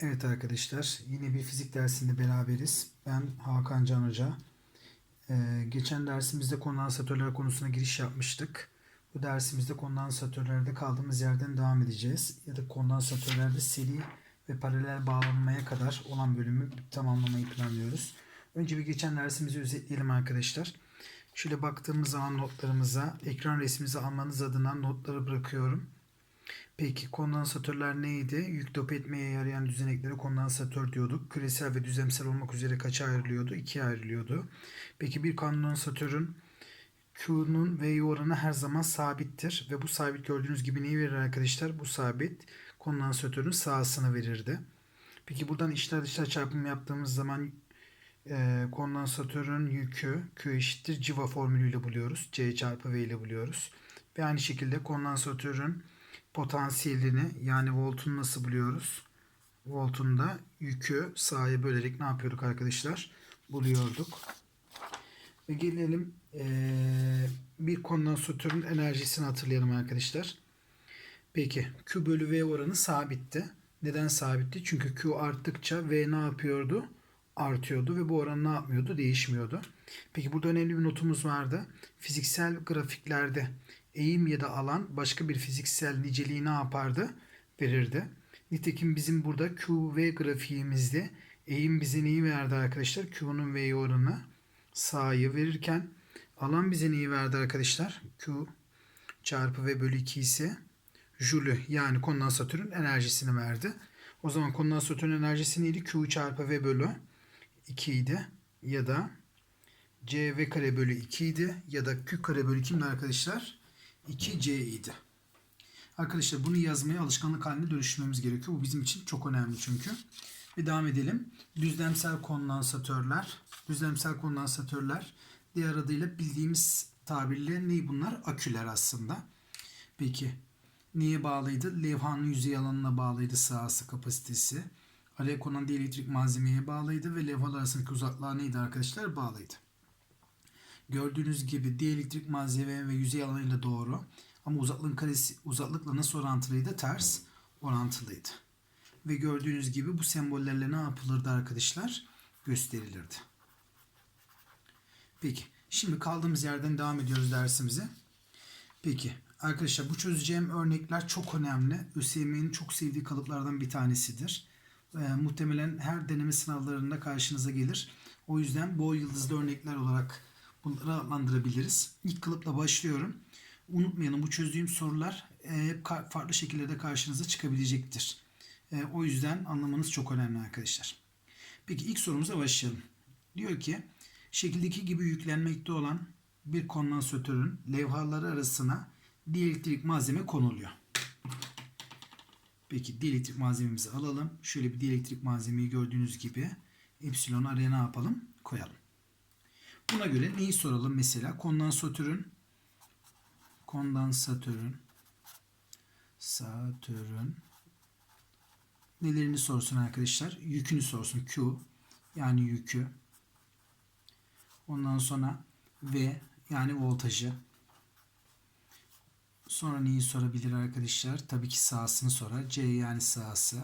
Evet arkadaşlar yine bir fizik dersinde beraberiz. Ben Hakan Can Hoca. Ee, geçen dersimizde kondansatörler konusuna giriş yapmıştık. Bu dersimizde kondansatörlerde kaldığımız yerden devam edeceğiz. Ya da kondansatörlerde seri ve paralel bağlanmaya kadar olan bölümü tamamlamayı planlıyoruz. Önce bir geçen dersimizi özetleyelim arkadaşlar. Şöyle baktığımız zaman notlarımıza, ekran resmimizi almanız adına notları bırakıyorum. Peki kondansatörler neydi? Yük dop etmeye yarayan düzeneklere kondansatör diyorduk. Küresel ve düzlemsel olmak üzere kaça ayrılıyordu? İkiye ayrılıyordu. Peki bir kondansatörün Q'nun V oranı her zaman sabittir. Ve bu sabit gördüğünüz gibi neyi verir arkadaşlar? Bu sabit kondansatörün sahasını verirdi. Peki buradan içler dışlar çarpımı yaptığımız zaman e, kondansatörün yükü Q eşittir civa formülüyle buluyoruz. C çarpı V ile buluyoruz. Ve aynı şekilde kondansatörün potansiyelini yani voltunu nasıl buluyoruz? Voltun da yükü sahaya bölerek ne yapıyorduk arkadaşlar? Buluyorduk. Ve gelelim eee, bir kondansatörün enerjisini hatırlayalım arkadaşlar. Peki Q bölü V oranı sabitti. Neden sabitti? Çünkü Q arttıkça V ne yapıyordu? Artıyordu ve bu oran ne yapmıyordu? Değişmiyordu. Peki burada önemli bir notumuz vardı. Fiziksel grafiklerde eğim ya da alan başka bir fiziksel niceliği ne yapardı? Verirdi. Nitekim bizim burada QV grafiğimizde eğim bize neyi verdi arkadaşlar? Q'nun V oranı sahayı verirken alan bize neyi verdi arkadaşlar? Q çarpı V bölü 2 ise Joule yani kondansatörün enerjisini verdi. O zaman kondansatörün enerjisi neydi? Q çarpı V bölü 2 idi. Ya da CV kare bölü 2 idi. Ya da Q kare bölü kimdi arkadaşlar? 2C idi. Arkadaşlar bunu yazmaya alışkanlık haline dönüştürmemiz gerekiyor. Bu bizim için çok önemli çünkü. Ve devam edelim. Düzlemsel kondansatörler. Düzlemsel kondansatörler diğer adıyla bildiğimiz tabirle ne bunlar? Aküler aslında. Peki neye bağlıydı? Levhanın yüzey alanına bağlıydı sahası kapasitesi. Alev konan dielektrik malzemeye bağlıydı ve levhalar arasındaki uzaklığa neydi arkadaşlar? Bağlıydı. Gördüğünüz gibi dielektrik malzeme ve yüzey alanıyla doğru. Ama uzaklığın karesi uzaklıkla nasıl orantılıydı? Ters orantılıydı. Ve gördüğünüz gibi bu sembollerle ne yapılırdı arkadaşlar? Gösterilirdi. Peki. Şimdi kaldığımız yerden devam ediyoruz dersimize. Peki. Arkadaşlar bu çözeceğim örnekler çok önemli. ÖSYM'nin çok sevdiği kalıplardan bir tanesidir. Ee, muhtemelen her deneme sınavlarında karşınıza gelir. O yüzden bol yıldızlı örnekler olarak bunları adlandırabiliriz. İlk kalıpla başlıyorum. Unutmayalım bu çözdüğüm sorular e, hep farklı şekillerde karşınıza çıkabilecektir. E, o yüzden anlamanız çok önemli arkadaşlar. Peki ilk sorumuza başlayalım. Diyor ki şekildeki gibi yüklenmekte olan bir kondansatörün levhaları arasına dielektrik malzeme konuluyor. Peki dielektrik malzememizi alalım. Şöyle bir dielektrik malzemeyi gördüğünüz gibi epsilon araya ne yapalım? Koyalım. Buna göre neyi soralım mesela? Kondansatörün kondansatörün satörün nelerini sorsun arkadaşlar? Yükünü sorsun. Q yani yükü. Ondan sonra V yani voltajı. Sonra neyi sorabilir arkadaşlar? Tabii ki sahasını sorar. C yani sahası.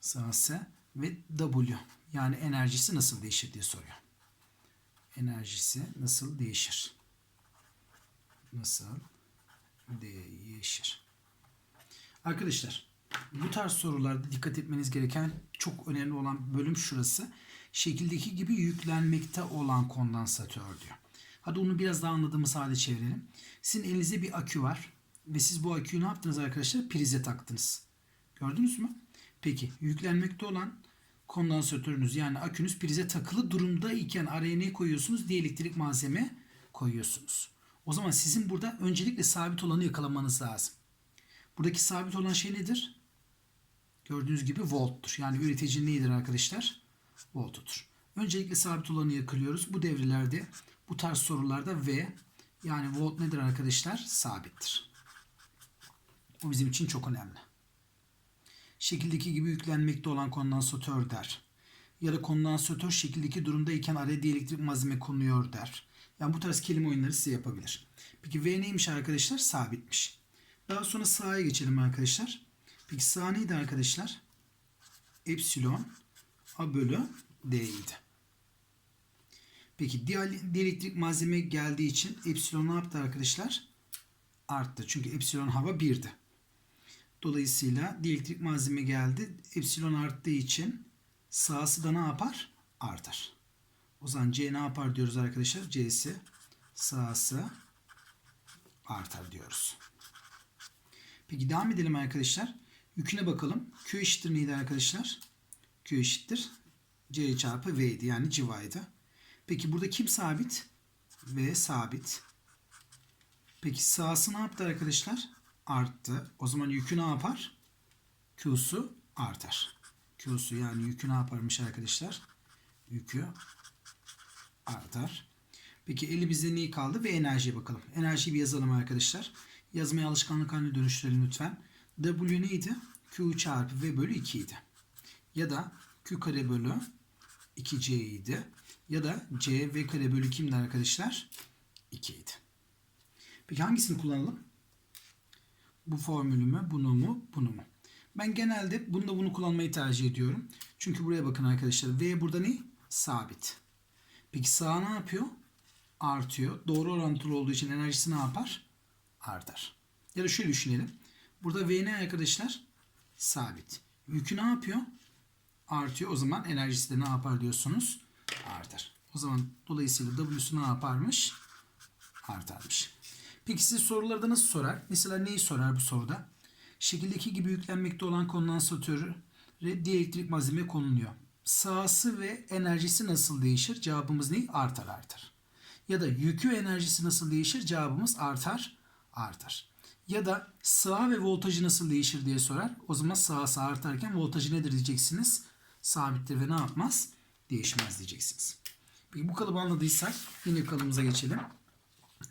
Sahası ve W yani enerjisi nasıl değişir diye soruyor. Enerjisi nasıl değişir? Nasıl değişir? Arkadaşlar bu tarz sorularda dikkat etmeniz gereken çok önemli olan bölüm şurası. Şekildeki gibi yüklenmekte olan kondansatör diyor. Hadi onu biraz daha anladığımız hale çevirelim. Sizin elinizde bir akü var ve siz bu aküyü ne yaptınız arkadaşlar? Prize taktınız. Gördünüz mü? Peki yüklenmekte olan kondansatörünüz yani akünüz prize takılı durumda iken araya ne koyuyorsunuz? Dielektrik malzeme koyuyorsunuz. O zaman sizin burada öncelikle sabit olanı yakalamanız lazım. Buradaki sabit olan şey nedir? Gördüğünüz gibi volttur. Yani üretici neyidir arkadaşlar? Voltudur. Öncelikle sabit olanı yakalıyoruz. Bu devrelerde bu tarz sorularda V yani volt nedir arkadaşlar? Sabittir. Bu bizim için çok önemli. Şekildeki gibi yüklenmekte olan kondansatör der. Ya da kondansatör şekildeki durumdayken araya dielektrik malzeme konuyor der. Yani bu tarz kelime oyunları size yapabilir. Peki V neymiş arkadaşlar? Sabitmiş. Daha sonra sağa geçelim arkadaşlar. Peki sağ neydi arkadaşlar? epsilon A bölü D idi. Peki diğer dielektrik malzeme geldiği için epsilon ne yaptı arkadaşlar? Arttı. Çünkü epsilon hava 1'di. Dolayısıyla dielektrik malzeme geldi. Epsilon arttığı için sahası da ne yapar? Artar. O zaman C ne yapar diyoruz arkadaşlar? C'si sahası artar diyoruz. Peki devam edelim arkadaşlar. Yüküne bakalım. Q eşittir neydi arkadaşlar? Q eşittir C çarpı V'ydi. Yani civaydı. Peki burada kim sabit? V sabit. Peki sahası ne yaptı arkadaşlar? Arttı. O zaman yükü ne yapar? Q'su artar. Q'su yani yükü ne yaparmış arkadaşlar? Yükü artar. Peki elimizde neyi kaldı? Ve enerjiye bakalım. Enerjiyi bir yazalım arkadaşlar. Yazmaya alışkanlık haline dönüştürelim lütfen. W neydi? Q çarpı V bölü 2 idi. Ya da Q kare bölü 2C idi. Ya da C V kare bölü kimdi arkadaşlar? 2 idi. Peki hangisini kullanalım? Bu formülü mü, bunu mu, bunu mu? Ben genelde bunda bunu kullanmayı tercih ediyorum. Çünkü buraya bakın arkadaşlar. V burada ne? Sabit. Peki sağ ne yapıyor? Artıyor. Doğru orantılı olduğu için enerjisi ne yapar? Artar. Ya da şöyle düşünelim. Burada V ne arkadaşlar? Sabit. Yükü ne yapıyor? Artıyor. O zaman enerjisi de ne yapar diyorsunuz? Artar. O zaman dolayısıyla W'su ne yaparmış? Artarmış. Peki size sorularda nasıl sorar? Mesela neyi sorar bu soruda? Şekildeki gibi yüklenmekte olan kondansatörü dielektrik malzeme konuluyor. Sahası ve enerjisi nasıl değişir? Cevabımız ne? Artar artar. Ya da yükü enerjisi nasıl değişir? Cevabımız artar artar. Ya da saha ve voltajı nasıl değişir diye sorar. O zaman sahası artarken voltajı nedir diyeceksiniz. Sabittir ve ne yapmaz? Değişmez diyeceksiniz. Peki bu kalıbı anladıysak yine kalıbımıza geçelim.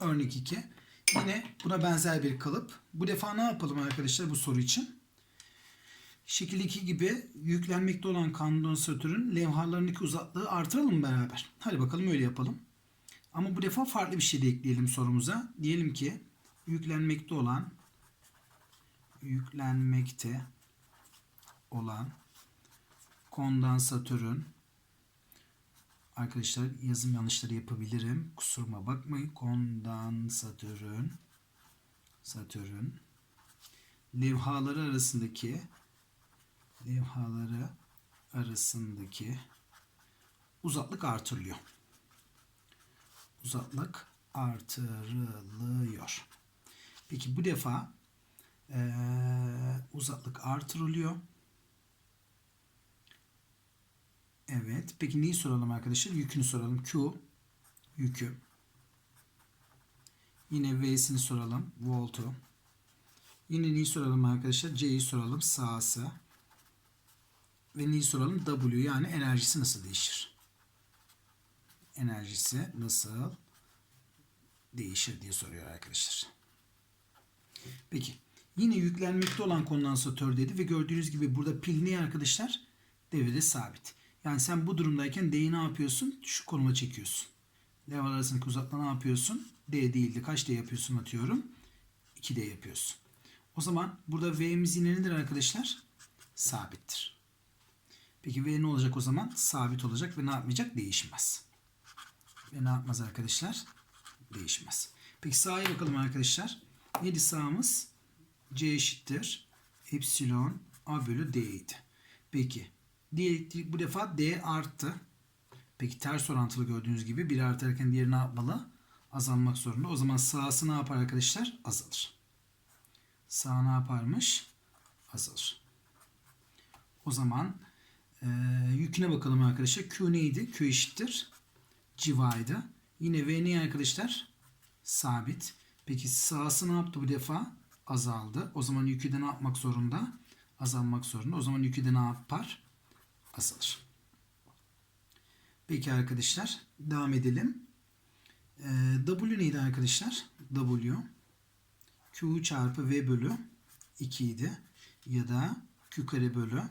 Örnek 2. Yine buna benzer bir kalıp. Bu defa ne yapalım arkadaşlar bu soru için? Şekil 2 gibi yüklenmekte olan kondansatörün levhalarındaki uzaklığı artıralım beraber. Hadi bakalım öyle yapalım. Ama bu defa farklı bir şey de ekleyelim sorumuza. Diyelim ki yüklenmekte olan yüklenmekte olan kondansatörün arkadaşlar yazım yanlışları yapabilirim. Kusuruma bakmayın. Kondansatörün satörün levhaları arasındaki levhaları arasındaki uzaklık artırılıyor. Uzaklık artırılıyor. Peki bu defa ee, uzaklık artırılıyor. Evet. Peki neyi soralım arkadaşlar? Yükünü soralım. Q yükü. Yine V'sini soralım. Voltu. Yine neyi soralım arkadaşlar? C'yi soralım. Sahası. Ve neyi soralım? W yani enerjisi nasıl değişir? Enerjisi nasıl değişir diye soruyor arkadaşlar. Peki. Yine yüklenmekte olan kondansatör dedi ve gördüğünüz gibi burada pil ne arkadaşlar? Devrede sabit. Yani sen bu durumdayken D'yi ne yapıyorsun? Şu konuma çekiyorsun. Levhalar arasındaki uzaklığı ne yapıyorsun? D değildi. Kaç D yapıyorsun atıyorum? 2D yapıyorsun. O zaman burada V'miz yine nedir arkadaşlar? Sabittir. Peki V ne olacak o zaman? Sabit olacak ve ne yapmayacak? Değişmez. Ve ne yapmaz arkadaşlar? Değişmez. Peki sağa bakalım arkadaşlar. Neydi sağımız? C eşittir. Epsilon A bölü D idi. Peki. Diğer, bu defa D arttı. Peki ters orantılı gördüğünüz gibi biri artarken diğeri ne yapmalı? Azalmak zorunda. O zaman sağsı ne yapar arkadaşlar? Azalır. Sağ ne yaparmış? Azalır. O zaman e, yüküne bakalım arkadaşlar. Q neydi? Q eşittir. Civaydı. Yine V ne arkadaşlar? Sabit. Peki sağsı ne yaptı bu defa? Azaldı. O zaman yükü de ne yapmak zorunda? Azalmak zorunda. O zaman yükü de ne yapar? Azalır. Peki arkadaşlar devam edelim. Ee, w neydi arkadaşlar? W Q çarpı V bölü 2 idi. Ya da Q kare bölü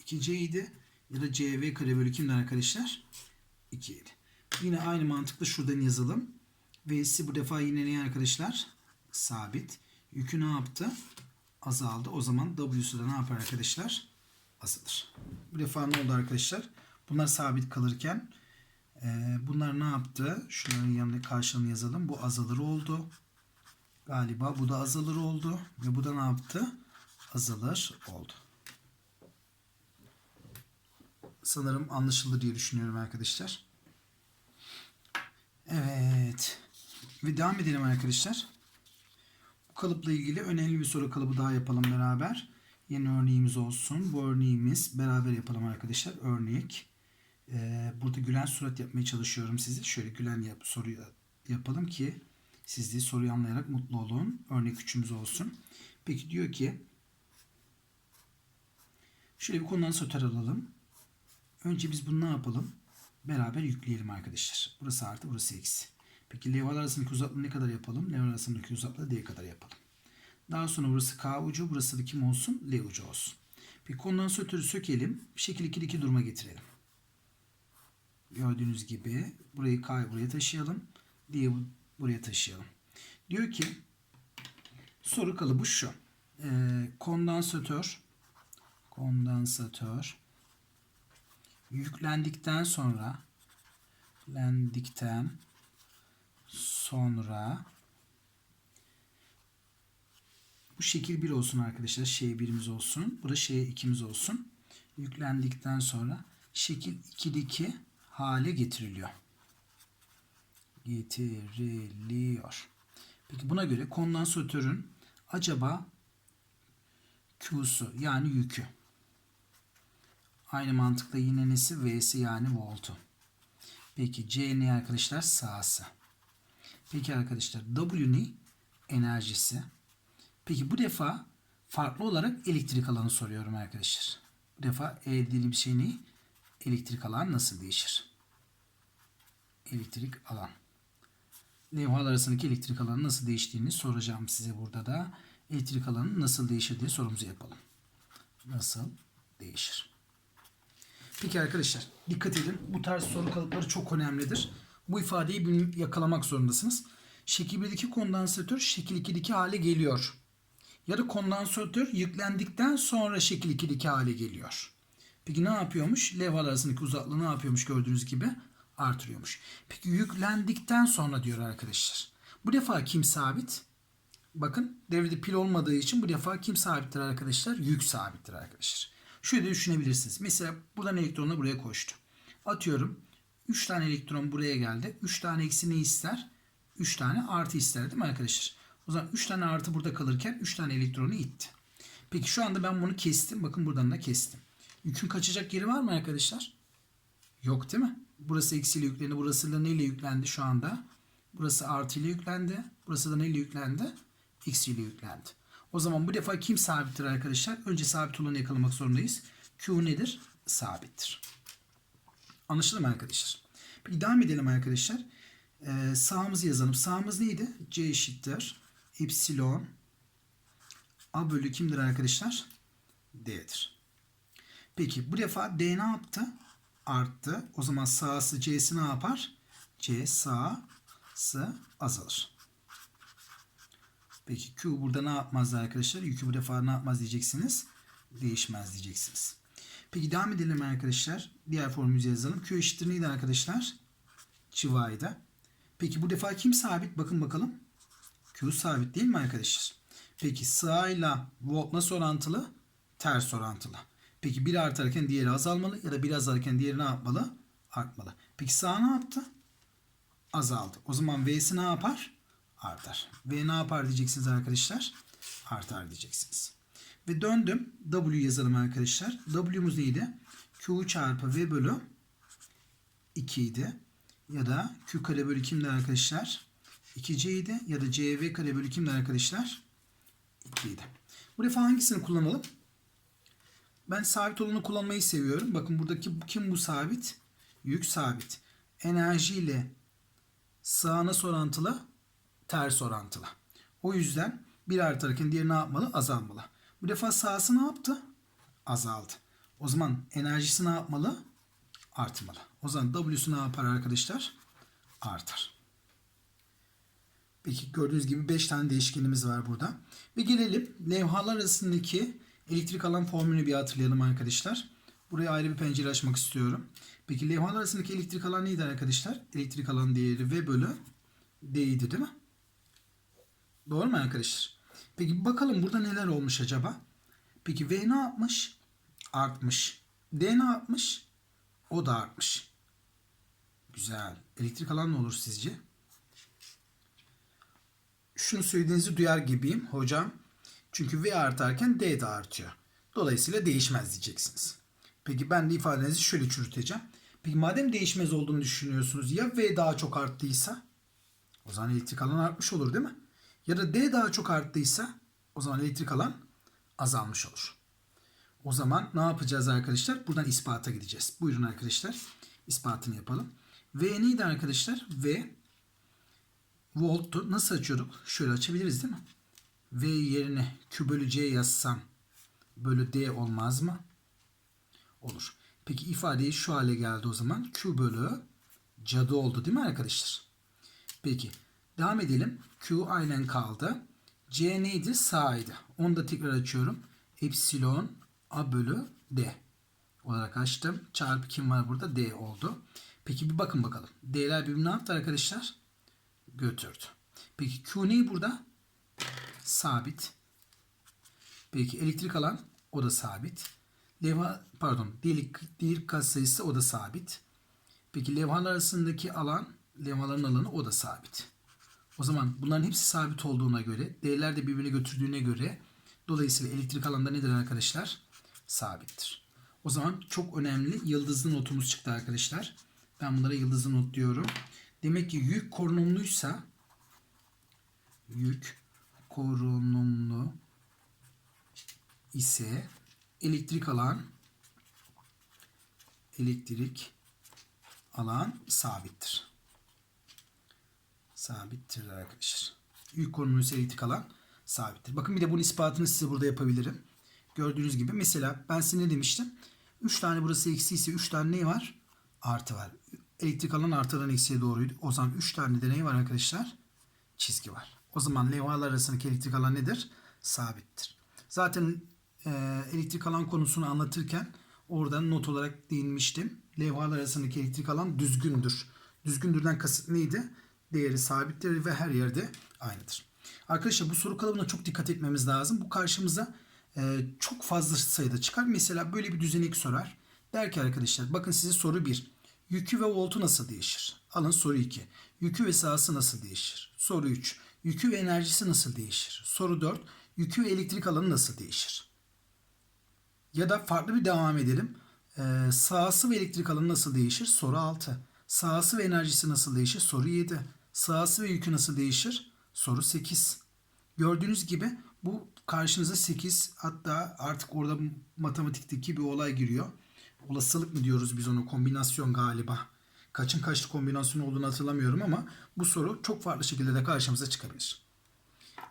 2C idi. Ya da CV kare bölü kimdi arkadaşlar? 2 idi. Yine aynı mantıkla şuradan yazalım. V'si bu defa yine ne arkadaşlar? Sabit. Yükü ne yaptı? Azaldı. O zaman W'su da ne yapar arkadaşlar? Azalır. Bu defa ne oldu arkadaşlar? Bunlar sabit kalırken e, bunlar ne yaptı? Şunların yanında karşılığını yazalım. Bu azalır oldu. Galiba bu da azalır oldu. Ve bu da ne yaptı? Azalır oldu. Sanırım anlaşıldı diye düşünüyorum arkadaşlar. Evet. Ve devam edelim arkadaşlar. Bu kalıpla ilgili önemli bir soru kalıbı daha yapalım beraber. Yeni örneğimiz olsun. Bu örneğimiz beraber yapalım arkadaşlar. Örnek. Ee, burada gülen surat yapmaya çalışıyorum size. Şöyle gülen yap, soruyu yapalım ki siz de soruyu anlayarak mutlu olun. Örnek üçümüz olsun. Peki diyor ki şöyle bir kondansatör alalım. Önce biz bunu ne yapalım? Beraber yükleyelim arkadaşlar. Burası artı, burası eksi. Peki levhalar arasındaki uzaklığı ne kadar yapalım? Levhalar arasındaki uzaklığı D kadar yapalım. Daha sonra burası K ucu, burası da kim olsun? L ucu olsun. Bir kondansatörü sökelim. Şekil 2 2 duruma getirelim. Gördüğünüz gibi burayı K'yı buraya taşıyalım. D'yi buraya taşıyalım. Diyor ki soru kalıbı şu. Ee, kondansatör kondansatör yüklendikten sonra yüklendikten sonra bu şekil 1 olsun arkadaşlar. Şey birimiz olsun. Burada şey ikimiz olsun. Yüklendikten sonra şekil 2'deki hale getiriliyor. Getiriliyor. Peki buna göre kondansatörün acaba Q'su yani yükü. Aynı mantıkla yine nesi? V'si yani voltu. Peki C ne arkadaşlar? Sağsı. Peki arkadaşlar W ne? Enerjisi. Peki bu defa farklı olarak elektrik alanı soruyorum arkadaşlar. Bu defa E dediğim şey ne? Elektrik alan nasıl değişir? Elektrik alan. Levhalar arasındaki elektrik alanı nasıl değiştiğini soracağım size burada da. Elektrik alanı nasıl değişir diye sorumuzu yapalım. Nasıl değişir? Peki arkadaşlar dikkat edin. Bu tarz soru kalıpları çok önemlidir. Bu ifadeyi yakalamak zorundasınız. Şekil 1'deki kondansatör şekil 2'deki hale geliyor. Ya da kondansatör yüklendikten sonra şekil 2'deki hale geliyor. Peki ne yapıyormuş? Levhalar arasındaki uzaklığı ne yapıyormuş gördüğünüz gibi? Artırıyormuş. Peki yüklendikten sonra diyor arkadaşlar. Bu defa kim sabit? Bakın devrede pil olmadığı için bu defa kim sabittir arkadaşlar? Yük sabittir arkadaşlar. Şöyle düşünebilirsiniz. Mesela buradan elektronu buraya koştu. Atıyorum 3 tane elektron buraya geldi. 3 tane eksi ne ister? 3 tane artı ister değil mi arkadaşlar? O zaman 3 tane artı burada kalırken 3 tane elektronu itti. Peki şu anda ben bunu kestim. Bakın buradan da kestim. Yükün kaçacak yeri var mı arkadaşlar? Yok değil mi? Burası eksiyle yüklendi. Burası da neyle yüklendi şu anda? Burası artı ile yüklendi. Burası da neyle yüklendi? Eksiyle yüklendi. O zaman bu defa kim sabittir arkadaşlar? Önce sabit olanı yakalamak zorundayız. Q nedir? Sabittir. Anlaşıldı mı arkadaşlar? Peki devam edelim arkadaşlar. Ee, sağımızı yazalım. Sağımız neydi? C eşittir. Epsilon A bölü kimdir arkadaşlar? D'dir. Peki bu defa D ne yaptı? Arttı. O zaman sağsı C'si ne yapar? C sağsı azalır. Peki Q burada ne yapmaz arkadaşlar? Yükü bu defa ne yapmaz diyeceksiniz? Değişmez diyeceksiniz. Peki devam edelim arkadaşlar. Diğer formülümüzü yazalım. Q eşittir neydi arkadaşlar? Çıvaydı. Peki bu defa kim sabit? Bakın bakalım. Q sabit değil mi arkadaşlar? Peki sağıyla volt nasıl orantılı? Ters orantılı. Peki biri artarken diğeri azalmalı ya da biri azalırken diğeri ne yapmalı? Artmalı. Peki sağ ne yaptı? Azaldı. O zaman V'si ne yapar? Artar. V ne yapar diyeceksiniz arkadaşlar? Artar diyeceksiniz. Ve döndüm. W yazalım arkadaşlar. W'muz neydi? Q çarpı V bölü 2 idi. Ya da Q kare bölü kimdi arkadaşlar? 2C idi. Ya da CV kare bölü kimdi arkadaşlar? 2 idi. Bu defa hangisini kullanalım? Ben sabit olanı kullanmayı seviyorum. Bakın buradaki kim bu sabit? Yük sabit. Enerji ile sağa nasıl orantılı? Ters orantılı. O yüzden bir artarken diğeri ne yapmalı? Azalmalı. Bu defa sağsı ne yaptı? Azaldı. O zaman enerjisi ne yapmalı? Artmalı. O zaman W'su ne yapar arkadaşlar? Artar. Peki gördüğünüz gibi 5 tane değişkenimiz var burada. Ve gelelim levhalar arasındaki elektrik alan formülünü bir hatırlayalım arkadaşlar. Buraya ayrı bir pencere açmak istiyorum. Peki levhalar arasındaki elektrik alan neydi arkadaşlar? Elektrik alan değeri V bölü D'ydi değil mi? Doğru mu arkadaşlar? Peki bakalım burada neler olmuş acaba? Peki V ne yapmış? Artmış. D ne yapmış? O da artmış. Güzel. Elektrik alan ne olur sizce? Şunu söylediğinizi duyar gibiyim hocam. Çünkü V artarken D de artıyor. Dolayısıyla değişmez diyeceksiniz. Peki ben de ifadenizi şöyle çürüteceğim. Peki madem değişmez olduğunu düşünüyorsunuz ya V daha çok arttıysa? O zaman elektrik alan artmış olur değil mi? Ya da D daha çok arttıysa o zaman elektrik alan azalmış olur. O zaman ne yapacağız arkadaşlar? Buradan ispata gideceğiz. Buyurun arkadaşlar. ispatını yapalım. V neydi arkadaşlar? V volttu. Nasıl açıyorduk? Şöyle açabiliriz değil mi? V yerine Q bölü C yazsam bölü D olmaz mı? Olur. Peki ifadeyi şu hale geldi o zaman. Q bölü cadı oldu değil mi arkadaşlar? Peki. Devam edelim. Q aynen kaldı. C neydi? Sağydı. Onu da tekrar açıyorum. Epsilon A bölü D olarak açtım. Çarpı kim var burada? D oldu. Peki bir bakın bakalım. D'ler birbirini ne yaptı arkadaşlar? Götürdü. Peki Q ne burada? Sabit. Peki elektrik alan o da sabit. Levha pardon delik değil katsayısı o da sabit. Peki levhalar arasındaki alan levhaların alanı o da sabit. O zaman bunların hepsi sabit olduğuna göre değerler de birbirini götürdüğüne göre dolayısıyla elektrik alanda nedir arkadaşlar? Sabittir. O zaman çok önemli yıldızlı notumuz çıktı arkadaşlar. Ben bunlara yıldızlı not diyorum. Demek ki yük korunumluysa yük korunumlu ise elektrik alan elektrik alan sabittir. Sabittir arkadaşlar. Yük konumluysa elektrik alan sabittir. Bakın bir de bunun ispatını size burada yapabilirim. Gördüğünüz gibi mesela ben size ne demiştim? 3 tane burası eksi ise 3 tane ne var? Artı var. Elektrik alan artıdan eksiye doğruydu. O zaman 3 tane de ne var arkadaşlar? Çizgi var. O zaman levhalar arasındaki elektrik alan nedir? Sabittir. Zaten e, elektrik alan konusunu anlatırken oradan not olarak değinmiştim. Levhalar arasındaki elektrik alan düzgündür. Düzgündürden kasıt neydi? Değeri sabittir ve her yerde aynıdır. Arkadaşlar bu soru kalıbına çok dikkat etmemiz lazım. Bu karşımıza e, çok fazla sayıda çıkar. Mesela böyle bir düzenek sorar. Der ki arkadaşlar bakın size soru 1. Yükü ve voltu nasıl değişir? Alın soru 2. Yükü ve sahası nasıl değişir? Soru 3. Yükü ve enerjisi nasıl değişir? Soru 4. Yükü ve elektrik alanı nasıl değişir? Ya da farklı bir devam edelim. Ee, sahası ve elektrik alanı nasıl değişir? Soru 6. Sahası ve enerjisi nasıl değişir? Soru 7. Sahası ve yükü nasıl değişir? Soru 8. Gördüğünüz gibi bu karşınıza 8 hatta artık orada matematikteki bir olay giriyor. Olasılık mı diyoruz biz ona kombinasyon galiba. Kaçın kaçlı kombinasyon olduğunu hatırlamıyorum ama bu soru çok farklı şekilde de karşımıza çıkabilir.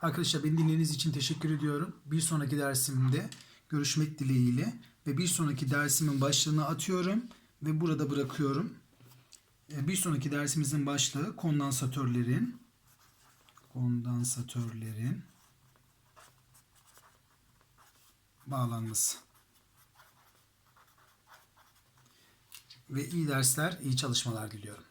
Arkadaşlar beni dinlediğiniz için teşekkür ediyorum. Bir sonraki dersimde görüşmek dileğiyle ve bir sonraki dersimin başlığını atıyorum ve burada bırakıyorum. Ee, Bir sonraki dersimizin başlığı kondansatörlerin kondansatörlerin bağlanması. Ve iyi dersler, iyi çalışmalar diliyorum.